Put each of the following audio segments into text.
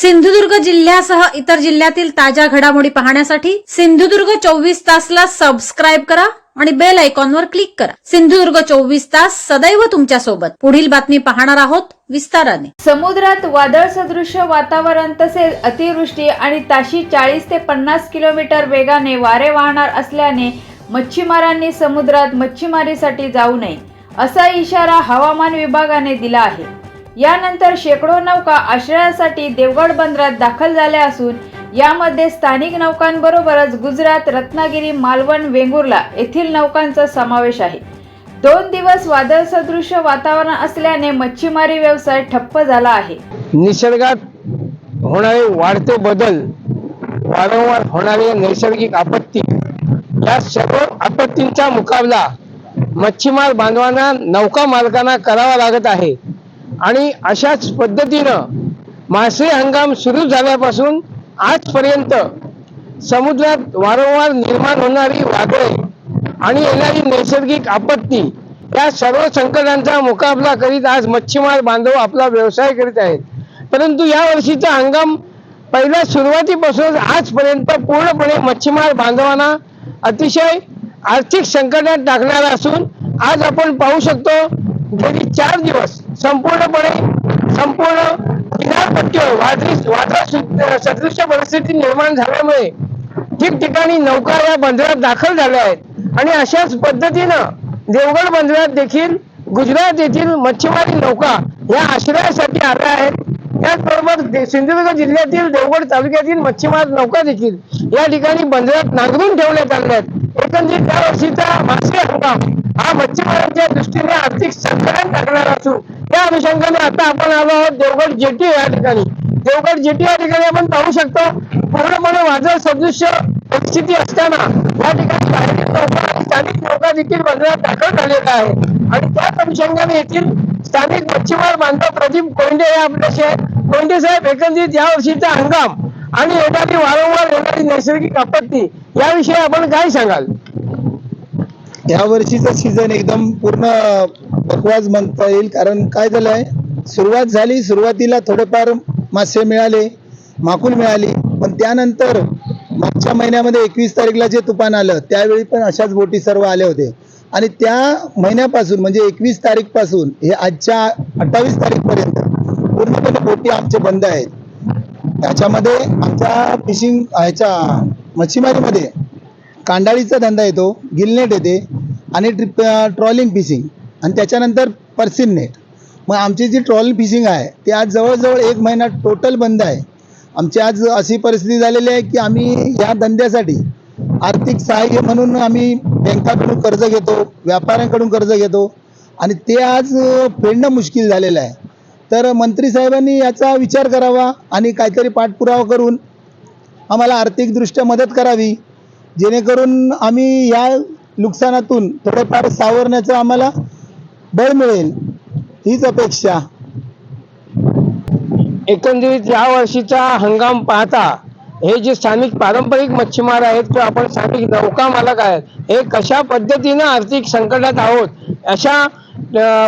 सिंधुदुर्ग जिल्ह्यासह इतर जिल्ह्यातील ताज्या घडामोडी पाहण्यासाठी सिंधुदुर्ग चोवीस तासला सबस्क्राईब करा आणि बेल आयकॉनवर क्लिक करा. सिंधुदुर्ग चोवीस तास सदैव तुमच्यासोबत. पुढील बातमी पाहणार आहोत विस्ताराने. समुद्रात वादळ सदृश्य वातावरण तसेच अतिवृष्टी आणि ताशी चाळीस ते पन्नास किलोमीटर वेगाने वारे वाहणार असल्याने मच्छीमारांनी समुद्रात मच्छीमारीसाठी जाऊ नये असा इशारा हवामान विभागाने दिला आहे. यानंतर शेकडो नौका आश्रयासाठी देवगड बंदरात दाखल झाल्या असून यामध्ये स्थानिक नौकांबरोबरच गुजरात रत्नागिरी मालवण वेंगुर्ला येथील नौकांचा समावेश आहे. दोन दिवस वादळसदृश्य वातावरण असल्याने मच्छीमारी व्यवसाय ठप्प झाला आहे. निसर्गात होणारे वाढते बदल वारंवार होणारे नैसर्गिक आपत्ती या सर्व आपत्तींचा मुकाबला मच्छीमार बांधवांना नौका मालकांना करावा लागत आहे. आणि अशाच पद्धतीनं मासे हंगाम सुरू झाल्यापासून आजपर्यंत समुद्रात वारंवार निर्माण होणारी वादळे आणि येणारी नैसर्गिक आपत्ती या सर्व संकटांचा मुकाबला करीत आज मच्छीमार बांधव आपला व्यवसाय करीत आहेत. परंतु या वर्षीचा हंगाम पहिल्या सुरुवातीपासून आजपर्यंत पूर्णपणे मच्छीमार बांधवांना अतिशय आर्थिक संकटात टाकणारा असून आज आपण पाहू शकतो गेली चार दिवस संपूर्णपणे संपूर्ण किनारपट्टीवर वादळी वादळा सदृश्य परिस्थिती निर्माण झाल्यामुळे ठिकठिकाणी नौका या बंदरात दाखल झाल्या आहेत. आणि अशाच पद्धतीनं देवगड बंदरात देखील गुजरात येथील मच्छीमारी नौका या आश्रयासाठी आल्या आहेत. त्याचबरोबर सिंधुदुर्ग जिल्ह्यातील देवगड तालुक्यातील मच्छीमार नौका देखील या ठिकाणी बंदरात नांगरून ठेवण्यात आल्या आहेत. एकंदरीत त्या वर्षीचा मासे हंगाम हा मच्छीमारांच्या दृष्टीने आर्थिक संकटात टाकणार असून त्या अनुषंगाने आता आपण आलो आहोत देवगड जेटी या ठिकाणी. देवगड जेटी या ठिकाणी आपण पाहू शकतो. पूर्णपणे वादळ सदृश्य परिस्थिती असताना या ठिकाणी बाहेरील लोक आणि स्थानिक नौका देखील बंदरात दाखल झालेल्या आहे. आणि त्याच अनुषंगाने येथील स्थानिक मच्छीमार बांधव प्रदीप कोंडे हे आपल्याशी आहेत. कोंडे साहेब एकंदरीत या वर्षीचा हंगाम आणि येणारी वारंवार येणारी नैसर्गिक आपत्ती याविषयी आपण काय सांगाल? या वर्षीचा सीझन एकदम पूर्ण बकवास म्हणता येईल. कारण काय झालंय? सुरुवात झाली सुरुवातीला थोडेफार मासे मिळाले माकुल मिळाली. पण त्यानंतर मागच्या महिन्यामध्ये एकवीस तारीखला जे तुफान आलं त्यावेळी पण अशाच बोटी सर्व आले होते आणि त्या महिन्यापासून म्हणजे एकवीस तारीखपासून हे आजच्या अठ्ठावीस तारीख पर्यंत पूर्णपणे बोटी आमचे बंद आहेत. त्याच्यामध्ये आमच्या फिशिंग ह्याच्या मच्छीमारीमध्ये कांडाळीचा धंदा येतो गिलनेट येते आणि ट्रिप ट्रॉलिंग फिशिंग. आणि त्याच्यानंतर पर्सिनने. मग आमची जी ट्रॉल फिशिंग आहे ती आज जवळजवळ एक महिना टोटल बंद आहे. आमची आज अशी परिस्थिती झालेली आहे की आम्ही या धंद्यासाठी आर्थिक सहाय्य म्हणून आम्ही बँकाकडून कर्ज घेतो व्यापाऱ्यांकडून कर्ज घेतो. आणि ते आज फेडणं मुश्किल झालेलं आहे. तर मंत्री साहेबांनी याचा विचार करावा आणि काहीतरी पाठपुरावा करून आम्हाला आर्थिकदृष्ट्या मदत करावी. जेणेकरून आम्ही या नुकसानातून थोडंफार सावरण्याचं आम्हाला बळ मिळेल हीच अपेक्षा. एकंदरीत या वर्षीचा हंगाम पाहता हे जे स्थानिक पारंपरिक मच्छीमार आहेत किंवा आपण स्थानिक नौका मालक आहेत हे कशा पद्धतीनं आर्थिक संकटात आहोत अशा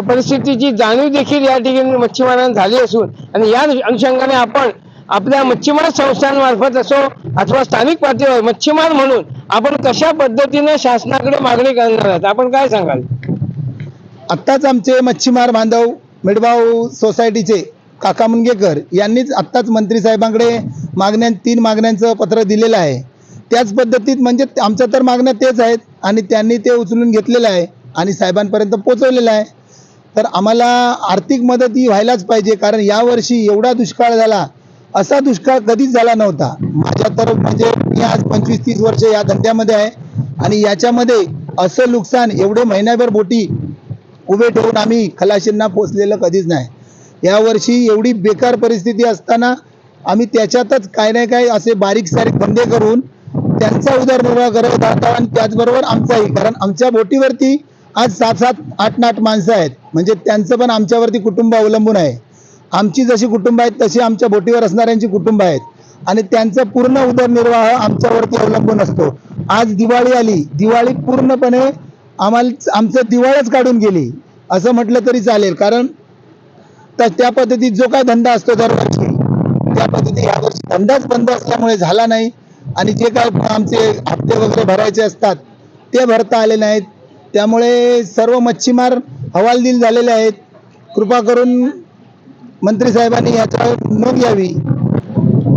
परिस्थितीची जाणीव देखील या ठिकाणी मच्छीमारांना झाली असून आणि या अनुषंगाने आपण आपल्या मच्छीमार संस्थांमार्फत असो अथवा स्थानिक पातळीवर मच्छीमार म्हणून आपण कशा पद्धतीनं शासनाकडे मागणी करणार आहात आपण काय सांगाल? आत्ताच आमचे मच्छीमार बांधव मिडभाऊ सोसायटीचे काका मुनगेकर यांनीच आत्ताच मंत्री साहेबांकडे मागण्या तीन मागण्यांचं पत्र दिलेलं आहे. त्याच पद्धतीत म्हणजे आमच्या तर मागण्या तेच आहेत आणि त्यांनी ते उचलून घेतलेलं आहे आणि साहेबांपर्यंत पोचवलेलं आहे. तर आम्हाला आर्थिक मदत ही व्हायलाच पाहिजे कारण यावर्षी एवढा दुष्काळ झाला असा दुष्काळ कधीच झाला नव्हता. माझ्या तर म्हणजे मी आज पंचवीस तीस वर्ष या धंद्यामध्ये आहे आणि याच्यामध्ये असं नुकसान एवढे महिन्याभर बोटी उभे ठेवून आम्ही खलाशींना पोचलेलं कधीच नाही. यावर्षी एवढी बेकार परिस्थिती असताना आम्ही त्याच्यातच काय नाही काय असे बारीक सारीक धंदे करून त्यांचा उदरनिर्वाह करत आहोत आणि त्याचबरोबर आमचाही. कारण आमच्या बोटीवरती आज सात सात आठ आठ माणसं आहेत. म्हणजे त्यांचं पण आमच्यावरती कुटुंब अवलंबून आहे. आमची जशी कुटुंब आहेत तशी आमच्या बोटीवर असणाऱ्यांची कुटुंब आहेत. आणि त्यांचा पूर्ण उदरनिर्वाह आमच्यावरती अवलंबून असतो. आज दिवाळी आली. दिवाळी पूर्णपणे आम्हाला आमचं दिवाळच काढून गेली. असं म्हटलं तरी चालेल. कारण तर त्या पद्धतीत जो काय धंदा असतो दरवर्षी त्या पद्धतीने यावर्षी धंदाच बंद असल्यामुळे झाला नाही. आणि जे काय आमचे हप्ते वगैरे भरायचे असतात ते भरता आले नाहीत. त्यामुळे सर्व मच्छीमार हवालदिल झालेले आहेत. कृपा करून मंत्री साहेबांनी याच्यावर नोंद घ्यावी.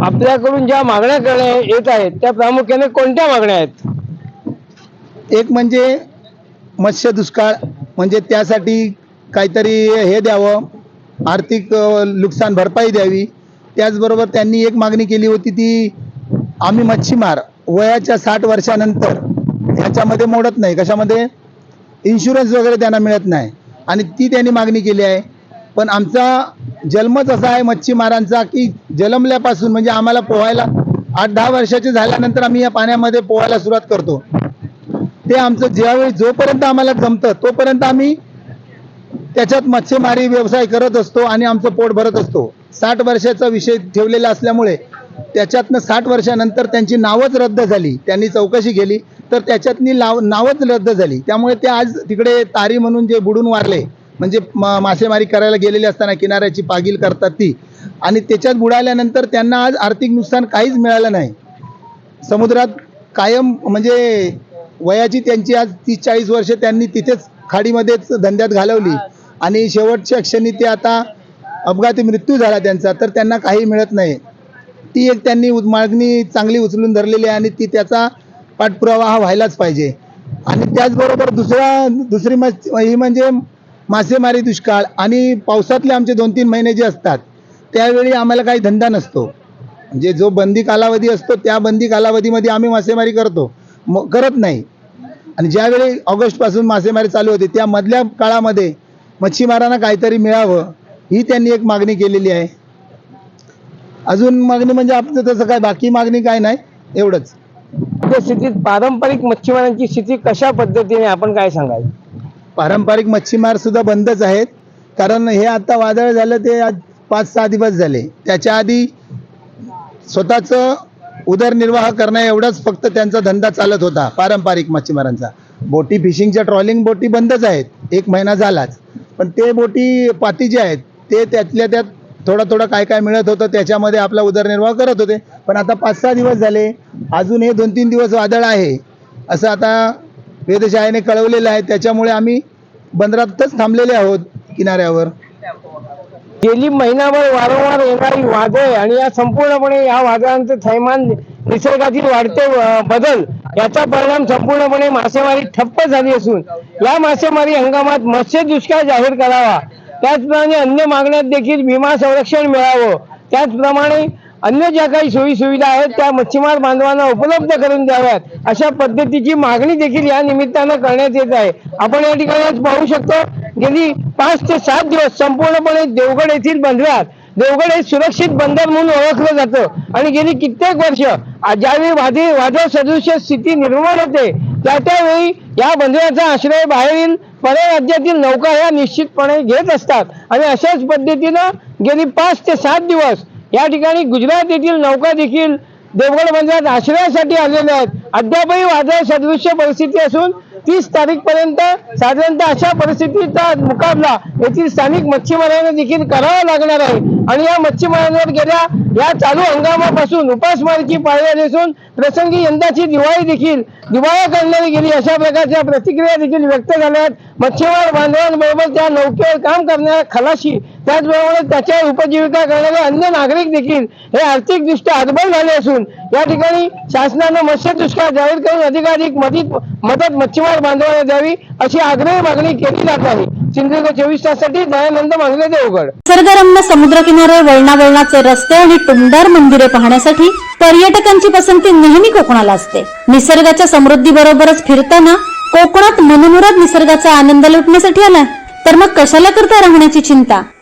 आपल्याकडून ज्या मागण्या येत आहेत त्या प्रामुख्याने कोणत्या मागण्या आहेत? एक म्हणजे मत्स्य दुष्काळ म्हणजे त्यासाठी काहीतरी हे द्यावं आर्थिक नुकसान भरपाई द्यावी. त्याचबरोबर त्यांनी एक मागणी केली होती ती आम्ही मच्छीमार वयाच्या साठ वर्षानंतर ह्याच्यामध्ये मोडत नाही. कशामध्ये? इन्शुरन्स वगैरे त्यांना मिळत नाही. आणि ती त्यांनी मागणी केली आहे. पण आमचा जन्मच असा आहे मच्छीमारांचा की जन्मल्यापासून म्हणजे आम्हाला पोहायला आठ दहा वर्षाचे झाल्यानंतर आम्ही या पाण्यामध्ये पोहायला सुरुवात करतो. ते आमचं ज्यावेळी जोपर्यंत आम्हाला जमतं तोपर्यंत आम्ही त्याच्यात मच्छीमारी व्यवसाय करत असतो आणि आमचं पोट भरत असतो. साठ वर्षाचा विषय ठेवलेला असल्यामुळे त्याच्यातनं साठ वर्षानंतर त्यांची नावच रद्द झाली. त्यांनी चौकशी केली तर त्याच्यातनी लाव नावच रद्द झाली. त्यामुळे ते आज तिकडे तारी म्हणून जे बुडून वारले म्हणजे मासेमारी करायला गेलेले असताना किनाऱ्याची पागील करतात ती. आणि त्याच्यात बुडाल्यानंतर त्यांना आज आर्थिक नुकसान काहीच मिळालं नाही. समुद्रात कायम म्हणजे वयाची त्यांची आज तीस चाळीस वर्ष त्यांनी तिथेच खाडीमध्येच धंद्यात घालवली. आणि शेवटच्या क्षणी ते आता अपघाती मृत्यू झाला त्यांचा तर त्यांना काही मिळत नाही. ती एक त्यांनी मागणी चांगली उचलून धरलेली आहे आणि ती त्याचा पाठपुरावा हा व्हायलाच पाहिजे. आणि त्याचबरोबर दुसरा दुसरी ही म्हणजे मासेमारी दुष्काळ आणि पावसातले आमचे दोन तीन महिने जे असतात त्यावेळी आम्हाला काही धंदा नसतो. म्हणजे जो बंदी कालावधी असतो त्या बंदी कालावधीमध्ये आम्ही मासेमारी करतो. म करत नाही. आणि ज्यावेळी ऑगस्टपासून मासेमारी चालू होते त्या मधल्या काळामध्ये मच्छीमारांना काहीतरी मिळावं ही त्यांनी एक मागणी केलेली आहे. अजून मागणी म्हणजे आपलं तसं काय बाकी मागणी काय नाही एवढंच. स्थितीत पारंपरिक मच्छीमारांची स्थिती कशा पद्धतीने आपण काय सांगाल? पारंपरिक मच्छीमार सुद्धा बंदच आहेत. कारण हे आता वादळ झालं ते आज पाच सहा दिवस झाले. त्याच्या आधी स्वतःचं उदरनिर्वाह करण्या एवढाच फक्त त्यांचा धंदा चालत होता पारंपरिक मच्छीमारांचा. बोटी फिशिंगच्या ट्रॉलिंग बोटी बंदच आहेत. एक महिना झालाच. पण ते बोटी पाती जे आहेत ते त्यातल्या त्यात थोडं थोडं काय काय मिळत होतं त्याच्यामध्ये आपला उदरनिर्वाह करत होते. पण आता पाच सहा दिवस झाले. अजून हे दोन तीन दिवस वादळ आहे. असं आता वेधशाळेने कळवलेलं आहे. त्याच्यामुळे आम्ही बंदरातच थांबलेले आहोत किनाऱ्यावर. गेली महिनाभर वारंवार येणारी वादळ आणि या संपूर्णपणे या वादळांचं थैमान निसर्गातील वाढते बदल याचा परिणाम संपूर्णपणे मासेमारी ठप्प झाली असून या मासेमारी हंगामात मत्स्य दुष्काळ जाहीर करावा. त्याचप्रमाणे अन्य मागण्यात देखील विमा संरक्षण मिळावं. त्याचप्रमाणे अन्य ज्या काही सोयी सुविधा आहेत त्या मच्छीमार बांधवांना उपलब्ध करून द्याव्यात. अशा पद्धतीची मागणी देखील या निमित्तानं करण्यात येत आहे. आपण या ठिकाणी पाहू शकतो गेली पाच ते सात दिवस संपूर्णपणे देवगड येथील बंदरात देवगड हे सुरक्षित बंदर म्हणून ओळखलं जातं. आणि गेली कित्येक वर्ष ज्यावेळी वादळी वादळ सदृश्य स्थिती निर्माण होते त्या त्यावेळी या बंदराचा आश्रय बाहेरील परराज्यातील नौका ह्या निश्चितपणे घेत असतात. आणि अशाच पद्धतीनं गेली पाच ते सात दिवस या ठिकाणी गुजरात येथील नौका देखील देवगड बंदरात आश्रयासाठी आलेल्या आहेत. अद्यापही वादळ सदृश्य परिस्थिती असून तीस तारीख पर्यंत साधारणतः अशा परिस्थितीचा मुकाबला येथील स्थानिक मच्छीमारांना देखील करावा लागणार आहे. आणि या मच्छीमारांवर गेल्या या चालू हंगामापासून उपासमारीची पाळी आली असून प्रसंगी यंदाची दिवाळी देखील दिवाळ्या करण्यात गेली. अशा प्रकारच्या प्रतिक्रिया देखील व्यक्त झाल्या आहेत मच्छीमार बांधवांबरोबर त्या नौकेवर काम करणाऱ्या खलाशी त्याचबरोबर त्याच्या उपजीविका करणारे अन्य नागरिक देखील हे आर्थिकदृष्ट्या हतबल झाले असून या ठिकाणी शासनानं मत्स्य दुष्काळ जाहीर करून अधिकाधिक मदत मदत मच्छीमार बांधवांना द्यावी अशी आग्रही मागणी केली जात आहे. सिंधुदुर्ग चोवीस ताससाठी दयानंद मागले देवगड. निसर्गरम्य समुद्रकिनारे वळणावळणाचे रस्ते आणि टुमदार मंदिरे पाहण्यासाठी पर्यटकांची पसंती नेहमी कोकणाला असते. निसर्गाच्या समृद्धी बरोबरच फिरताना कोकणात मनमुराद निसर्गाचा आनंद लुटण्यासाठी आला तर मग कशाला करता राहण्याची चिंता?